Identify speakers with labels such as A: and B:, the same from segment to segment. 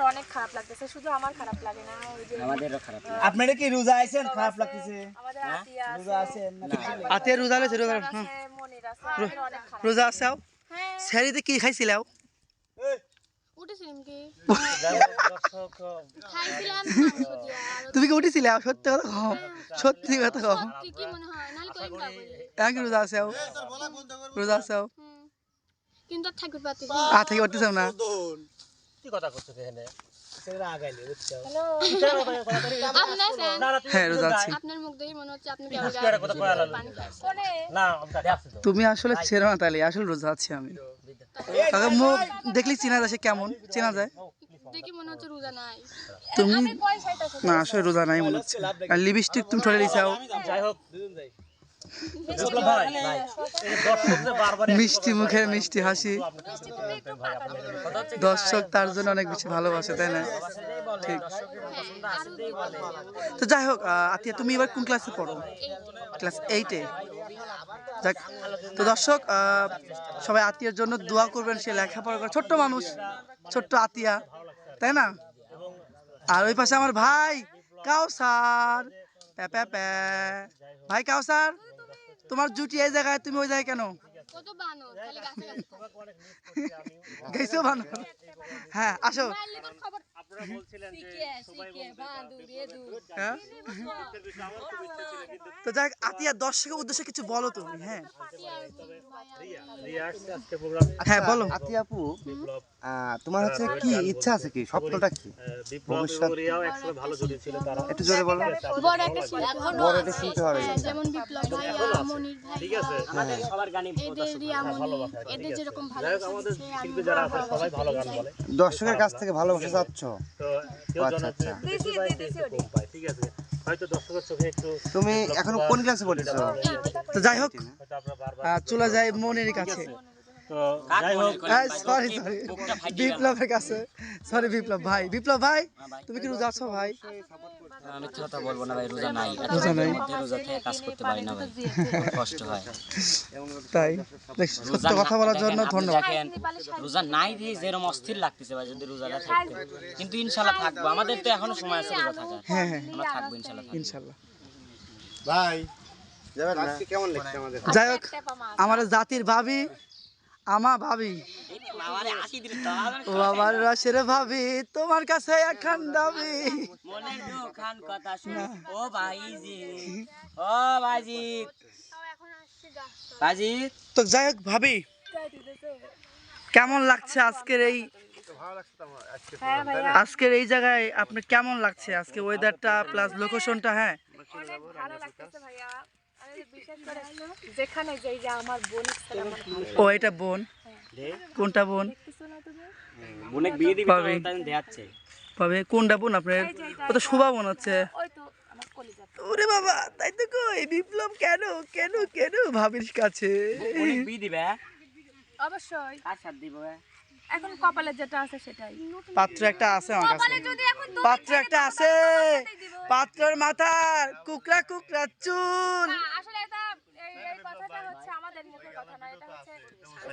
A: আমার অনেক খারাপ লাগতেছে শুধু আমার খারাপ লাগে না ওই যে
B: আমাদেরও খারাপ লাগে।
C: আপনারা কি রোজা আছেন? খারাপ লাগতেছে।
A: আমাদের আতিয়া আছে
C: রোজা আছেন নাকি
D: আতে রোজা লেছে রোজা
A: আছে, মনির আছে অনেক খারাপ।
D: রোজা আসাও
A: হ্যাঁ।
D: স্যারিতে কি খাইছিলাও? তুমি কি উঠেছিলে সত্যি কথা কও। সত্যি কথা কও।
E: কি কি মনে হয়? নাহলে কইম কা করি
D: এক রোজা আসাও রোজা আসাও
E: কিন্তু আর থাকতে পারতেছি
D: থেকে উঠতেছ না?
C: কি কথা করছ এখানে।
D: তুমি আসলে ছেড়ো না তাহলে আসলে রোজা আছি আমি। মুখ দেখলি চেনা যায় সে কেমন? চেনা যায়?
E: দেখি মনে হচ্ছে রোজা নাই।
D: তুমি না আসলে রোজা নাই মনে হচ্ছে। আর লিপস্টিক তুমি ঠরে দিছাও।
C: যাই হোক বারবার
D: মিষ্টি মুখের মিষ্টি হাসি। দর্শক তার জন্য অনেক বেশি ভালোবাসে তাই না? ঠিক। তো যাই হোক আতিয়া তুমি এবার কোন ক্লাসে পড়ো? ক্লাস এইটে যাক তো দর্শক সবাই আতিয়ার জন্য দোয়া করবেন সে লেখাপড়া করে। ছোট্ট মানুষ ছোট্ট আতিয়া তাই না? আর ওই পাশে আমার ভাই কাউসার। প্যা প্যা প্যা। ভাই কাউসার? তোমার জুটি এই জায়গায় তুমি ওই জায়গায় কেন?
E: বানর গাছে
D: হ্যাঁ আসো। হ্যাঁ? তো যাক আতিয়া দর্শকের উদ্দেশ্যে কিছু বলো তুমি হ্যাঁ। হ্যাঁ বলো।
F: আতি আপু তোমার হচ্ছে কি ইচ্ছা আছে কি? স্বপ্নটা কি?
C: বিপ্লব এবং রিয়াও একসাথে ভালো জুটি ছিল তারা
F: একটু জোরে বলো।
E: বড় একটা শিল্পী
F: বড় একটা শিল্পী হবে।
E: যেমন বিপ্লব ভাইয়া মনির
C: ঠিক আছে।
B: আমাদের সবার গানই
E: এদের এদের যেরকম ভালো
C: আমাদের শিল্পী যারা আছে সবাই ভালো গান বলে।
F: দর্শকের কাছ থেকে ভালোবাসা চাচ্ছ?
C: তো কেউ
F: আচ্ছা,
C: জনপ্রিয়
F: আচ্ছা।
C: ঠিক আছে? হয়তো দর্শকের চোখে একটু
F: তুমি এখনও কোন ক্লাসে পড়েছো?
D: তো যাই হোক চলে যায় মনের কাছে।
C: তো যাই হোক
D: সরি সরি বিপ্লবের কাছে। সরি বিপ্লব ভাই। বিপ্লব ভাই তুমি কি রোজা আছো ভাই?
B: মিথ্যা কথা বলব না ভাই রোজা নাই।
D: রোজা নাই।
B: রোজা থেকে কাজ করতে পারি না ভাই। কষ্ট হয়।
D: তাই? সত্য কথা বলার জন্য ধন্যবাদ।
B: রোজা নাই দিয়ে যেরকম অস্থির লাগতেছে ভাই যদি রোজাটা থাকতে। কিন্তু ইনশাল্লাহ থাকব। আমাদের তো এখনও সময় আছে রোজা থাকার।
D: হ্যাঁ হ্যাঁ।
B: আমরা থাকব ইনশাল্লাহ।
F: ভাই কেমন লাগছে আমাদের?
D: যাই হোক আমার জাতির ভাবি আমা ভাবি।
B: আমার
D: রসের ভাবি, তোমার কাছে এখন দাবি।
B: ও ভাইজি ও ভাইজিৎ ভাইজিৎ
D: তো যাই হোক ভাবি, কেমন লাগছে আজকের এই আজকের এই জায়গায় আপনার কেমন লাগছে? আজকে ওয়েদারটা প্লাস লোকেশনটা হ্যাঁ।
A: যেখানে যাই যে আমার বোন ছেলে আমার ভালো
D: ও এটা বোন? কোনটা বোন?
B: বোনের বিয়ে দিবি
D: পাবি।
B: দেখাচ্ছে।
D: কোনটা বোন আপনার? ও তো শুভা বোন হচ্ছে
A: কলিজা
D: ওরে বাবা তাই তো কই? বিপ্লব কেন কেন কেন? ভাবির কাছে।
B: বিয়ে দিবে? হ্যাঁ?
A: অবশ্যই
B: সাথে দিব হ্যাঁ?
A: এখন কপালে যেটা আছে সেটাই।
D: পাত্র একটা আছে আমার কাছে।
A: যদি এখন
D: পাত্র একটা আছে। পাত্রের মাথার কুকরা কুকরা চুল।
A: না, আসলে এটা এই এই কথাটা হচ্ছে আমাদের মুখের কথা না এটা হচ্ছে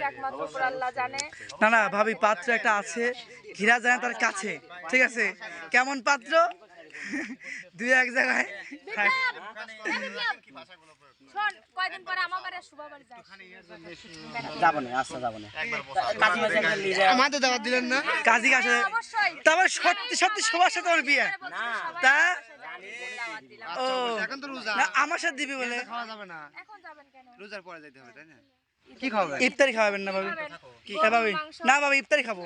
A: একমাত্র আল্লাহ জানে।
D: না না ভাবি পাত্র একটা আছে। ঘিরা যায় তার কাছে। ঠিক আছে? কেমন পাত্র? দুই এক জায়গায়।
A: শোন কয়দিন পরে আমার বাড়ি শুভ বাড়ি যাস
B: যাব না আচ্ছা যাব না। কাছে কাছে নিয়ে যাও।
D: আমাদের দাওয়াত দিলেন না? কাজী কাছে তারপর সত্যি সত্যি সবার সাথে আমার বিয়ে। তা ও
F: এখন তো রোজা।
D: না আমার সাথে দিবি বলে।
F: খাওয়া যাবে না।
A: এখন যাবেন কেন?
F: রোজার পরে যাইতে হবে তাই না? কি খাবে
D: ইফতারি খাওয়াবেন না ভাবি। কি হ্যাঁ না ভাবি ইফতারি খাব।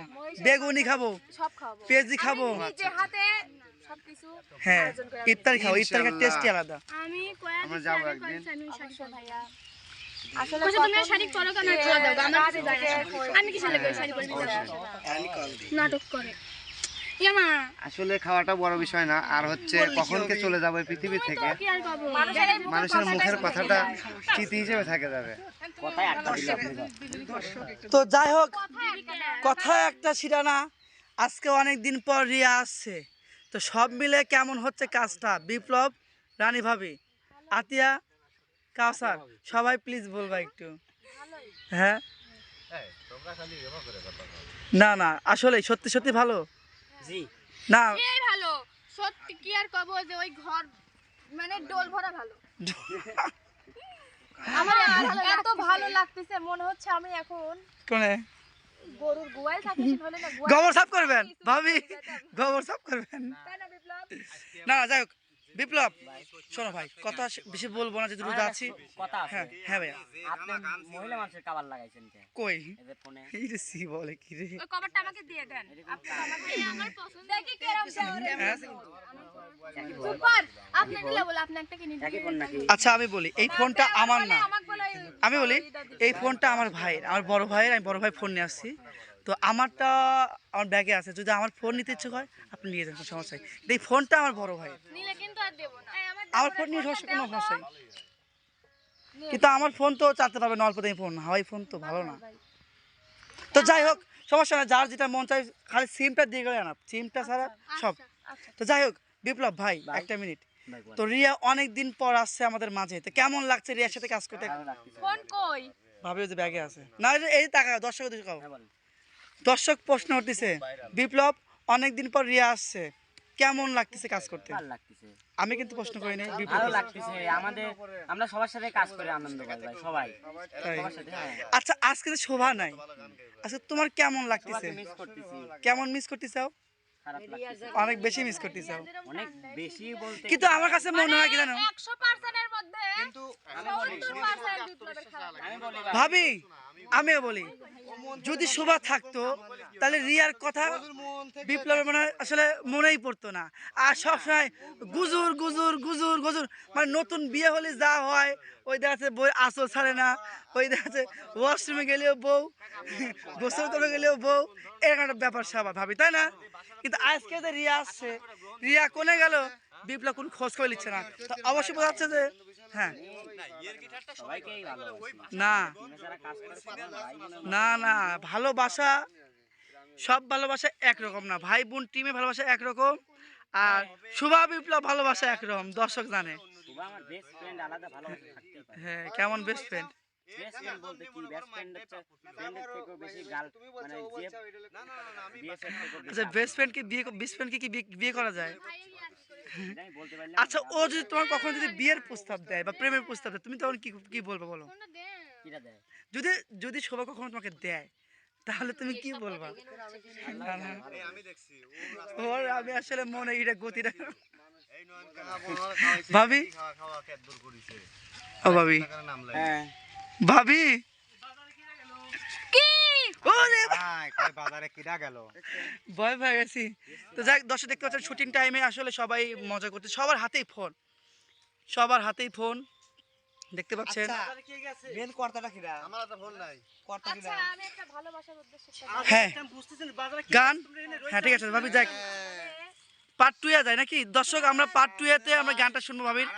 D: বেগুনি খাব।
A: সব খাব।
D: পেঁয়াজি খাব।
A: নিজে হাতে সবকিছু
D: হ্যাঁ ইফতারি খাব ইফতারি খাওয়ার টেস্টই আলাদা।
E: আমি কয়া
F: আমরা একদিন।
A: ভাইয়া। আসলে
E: তুমি শাড়ি করো কেন? করে দাও আমার কিছু যায় না।
A: কই-
E: আমি কিসের লাগে শাড়ি পরে নাটক করে।
F: আসলে খাওয়াটা বড় বিষয় না আর হচ্ছে কখনকে চলে যাবে পৃথিবী থেকে
A: মানুষের মুখের
F: কথাটা স্মৃতি হিসেবে থেকে যাবে।
D: তো যাই হোক কথা একটা। ছিল না। আজকে অনেক দিন পর রিয়া আসছে। তো সব মিলে কেমন হচ্ছে কাজটা? বিপ্লব রানী ভাবি আতিয়া কাউসার সবাই প্লিজ বলবা একটু। হ্যাঁ? না না আসলে সত্যি সত্যি ভালো?
B: জি।
D: না।
E: এই ভালো। সত্যি কি আর কব যে ওই ঘর মানে ডোল ভরা ভালো।
A: আমার এত ভালো লাগতেছে মনে হচ্ছে আমি এখন
D: কোনে?
A: গরুর গোয়াল থাকি হলে না
D: গোবর সাফ করবেন ভাবি গোবর সাফ করবেন।
A: না
D: না না যাই হোক বিপ্লব শোনো ভাই কথা বেশি বলব না যদি রোজা আছি।
B: কথা
D: হ্যাঁ হ্যাঁ ভাইয়া
B: আপনি মহিলা মানুষের কাবার লাগাইছেন কে?
D: কই? এই রে সি বলে কি রে?
A: ওই কভারটা আমাকে দিয়ে দেন। আপনি আমাকে
E: আমার পছন্দ
A: দেখি কেরম দেওয়ারে
D: হ্যাঁ?
E: সুপার আপনি দিলে বলে আপনি একটা কিনে
D: আচ্ছা আমি বলি এই ফোনটা আমার না। আমি বলি এই ফোনটা আমার ভাইয়ের। আমার বড় ভাইয়ের আমি বড় ভাই ফোন নিয়ে আসছি। তো আমারটা আমার ব্যাগে আছে। যদি আমার ফোন নিতে ইচ্ছুক হয় আপনি নিয়ে যান সমস্যা নেই। এই ফোনটা আমার বড় ভাই।
E: নিলে কিন্তু আর দেবো না।
D: আমার ফোন নিয়ে সমস্যা কোনো সমস্যা নেই। কিন্তু আমার ফোন তো চালাতে পারবে না অল্প দামি ফোন হাওয়াই ফোন তো ভালো না। তো যাই হোক সমস্যা না যার যেটা মন চাই খালি সিমটা দিয়ে গেলে না সিমটা ছাড়া সব। তো যাই হোক বিপ্লব ভাই একটা মিনিট তো রিয়া অনেক দিন পর আসছে আমাদের মাঝে। তো কেমন লাগছে রিয়ার সাথে কাজ করতে?
A: ফোন কই?
D: ভাবি যে ব্যাগে আছে। না এই টাকা দর্শক
B: বলেন।
D: দর্শক প্রশ্ন উঠতেছে বিপ্লব অনেক দিন পর রিয়া আসছে কেমন লাগতেছে কাজ করতে? আমি কিন্তু প্রশ্ন করি নাই বিপ্লব।
B: ভালো লাগতেছে আমাদের আমরা সবার সাথে কাজ করে আনন্দ পাই ভাই সবাই। সবার সাথে হ্যাঁ।
D: আচ্ছা আজকে তো শোভা নাই আচ্ছা তোমার কেমন লাগতেছে?
B: মিস করতেছি।
D: কেমন মিস করতে চাও অনেক বেশি মিস করতে চাও
B: অনেক বেশি বলতে
D: কিন্তু আমার কাছে মনে হয় কি জানো?
A: একশো পার্সেন্টের মধ্যে
B: বলি
D: ভাবি আমিও বলি, যদি শোভা থাকতো, তাহলে রিয়ার কথা বিপ্লবের মানে আসলে মনেই পড়তো না। আর সবসময় গুজুর গুজুর গুজুর গুজুর মানে নতুন বিয়ে হলে যা হয়, ওই দেখা যাচ্ছে বই আসল ছাড়ে না, ওই দেখা যাচ্ছে ওয়াশরুমে গেলেও বউ গোসল করে গেলেও বউ, এরকম একটা ব্যাপার স্যাপার ভাবি, তাই না? কিন্তু আজকে যে রিয়া আসছে, রিয়া কোনে গেল? বিপ্লব কোন খোঁজ করে নিচ্ছে না। তো অবশ্যই বোঝা যাচ্ছে যে হ্যাঁ। না। না না ভালোবাসা সব ভালোবাসা একরকম না। ভাই বোন টিমে ভালোবাসা একরকম আর শুভা বিপ্লব ভালোবাসা একরকম দর্শক জানে।
B: শুভা আমার বেস্ট ফ্রেন্ড আলাদা ভালোবাসা থাকতেই পারে।
D: হ্যাঁ কেমন বেস্ট ফ্রেন্ড আচ্ছা বেস্ট ফ্রেন্ড কি বিয়ে বেস্ট ফ্রেন্ড কি বিয়ে করা যায়? আচ্ছা ও যদি তোমার কখনো যদি বিয়ের প্রস্তাব দেয় বা প্রেমের প্রস্তাব দেয় তুমি তখন কি কি বলবে বলো? যদি যদি শোভা কখনো তোমাকে দেয় তাহলে তুমি কি বলবা। ওর আমি আসলে মনে এটা গতিটা ভাবি? ও ভাবি?
B: হ্যাঁ
D: ওরে
F: বাজারে কিনা গেল?
D: ভয় গেছি তো যাই হোক, দর্শক দেখতে পাচ্ছেন শুটিং টাইমে আসলে সবাই মজা করতে সবার হাতেই ফোন সবার হাতেই ফোন দেখতে পাচ্ছেন।
C: মেন কর্তাটা কিরা?
F: আমার তো ফোন নাই।
C: কর্তা
A: আচ্ছা আমি একটা ভালোবাসার উদ্দেশ্যে
D: হ্যাঁ।
C: বুঝতেছেন বাজারে
D: গান? হ্যাঁ ঠিক আছে ভাবি যাক। পার্ট টু এ যায় নাকি? দর্শক আমরা পার্ট টু এতে আমরা গানটা শুনব ভাবির